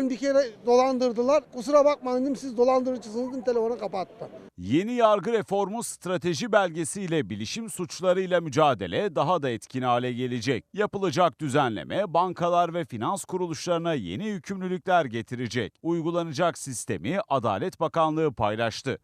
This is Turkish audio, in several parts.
Ben bir kere dolandırdılar. Kusura bakmayın dedim siz dolandırıcısınız dedim telefonu kapattı. Yeni yargı reformu strateji belgesiyle bilişim suçlarıyla mücadele daha da etkin hale gelecek. Yapılacak düzenleme bankalar ve finans kuruluşlarına yeni yükümlülükler getirecek. Uygulanacak sistemi Adalet Bakanlığı paylaştı.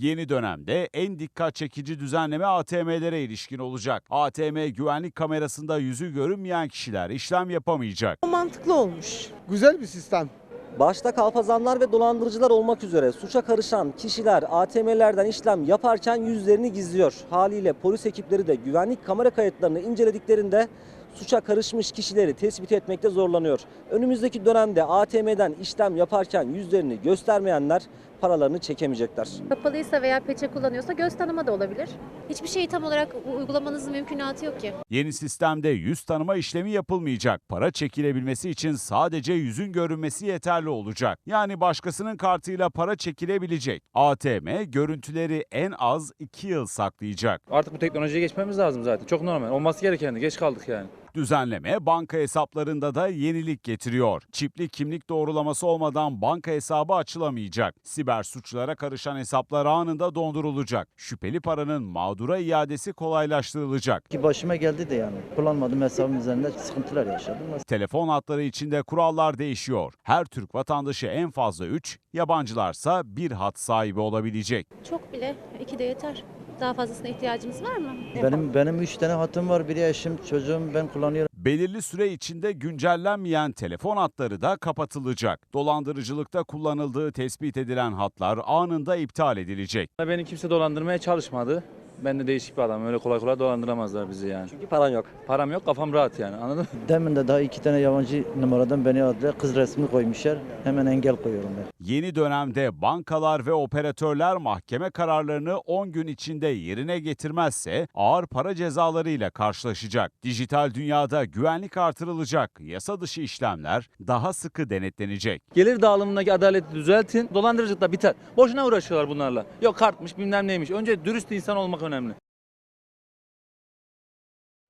Yeni dönemde en dikkat çekici düzenleme ATM'lere ilişkin olacak. ATM güvenlik kamerasında yüzü görünmeyen kişiler işlem yapamayacak. mantıklı olmuş. Güzel bir sistem. Başta kalpazanlar ve dolandırıcılar olmak üzere suça karışan kişiler ATM'lerden işlem yaparken yüzlerini gizliyor. Haliyle polis ekipleri de güvenlik kamera kayıtlarını incelediklerinde suça karışmış kişileri tespit etmekte zorlanıyor. Önümüzdeki dönemde ATM'den işlem yaparken yüzlerini göstermeyenler paralarını çekemeyecekler. Kapalıysa veya peçe kullanıyorsa göz tanıma da olabilir. Hiçbir şeyi tam olarak uygulamanızın mümkünatı yok ki. Yeni sistemde yüz tanıma işlemi yapılmayacak. Para çekilebilmesi için sadece yüzün görünmesi yeterli olacak. Yani başkasının kartıyla para çekilebilecek. ATM görüntüleri en az 2 yıl saklayacak. Artık bu teknolojiye geçmemiz lazım zaten. Çok normal. Olması gerekendi. Geç kaldık yani. Düzenleme banka hesaplarında da yenilik getiriyor. Çipli kimlik doğrulaması olmadan banka hesabı açılamayacak. Siber suçlara karışan hesaplar anında dondurulacak. Şüpheli paranın mağdura iadesi kolaylaştırılacak. Ki başıma geldi de yani. Kullanmadığım hesabım üzerinde sıkıntılar yaşadım. Telefon hatları içinde kurallar değişiyor. Her Türk vatandaşı en fazla 3, yabancılarsa bir hat sahibi olabilecek. Çok bile iki de yeter. Daha fazlasına ihtiyacımız var mı? Benim benim 3 tane hatım var. Biri eşim, çocuğum ben kullanıyorum. Belirli süre içinde güncellenmeyen telefon hatları da kapatılacak. Dolandırıcılıkta kullanıldığı tespit edilen hatlar anında iptal edilecek. Beni kimse dolandırmaya çalışmadı. Ben de değişik bir adamım. Öyle kolay kolay dolandıramazlar bizi yani. Çünkü paran yok. Param yok, kafam rahat yani. Anladın mı? Demin de daha iki tane yabancı numaradan beni aradılar. Kız resmi koymuşlar. Hemen engel koyuyorum ben. Yeni dönemde bankalar ve operatörler mahkeme kararlarını 10 gün içinde yerine getirmezse ağır para cezalarıyla karşılaşacak. Dijital dünyada güvenlik artırılacak. Yasa dışı işlemler daha sıkı denetlenecek. Gelir dağılımındaki adaleti düzeltin. Dolandırıcılık da biter. Boşuna uğraşıyorlar bunlarla. Yok kartmış bilmem neymiş. Önce dürüst insan olmak önemli.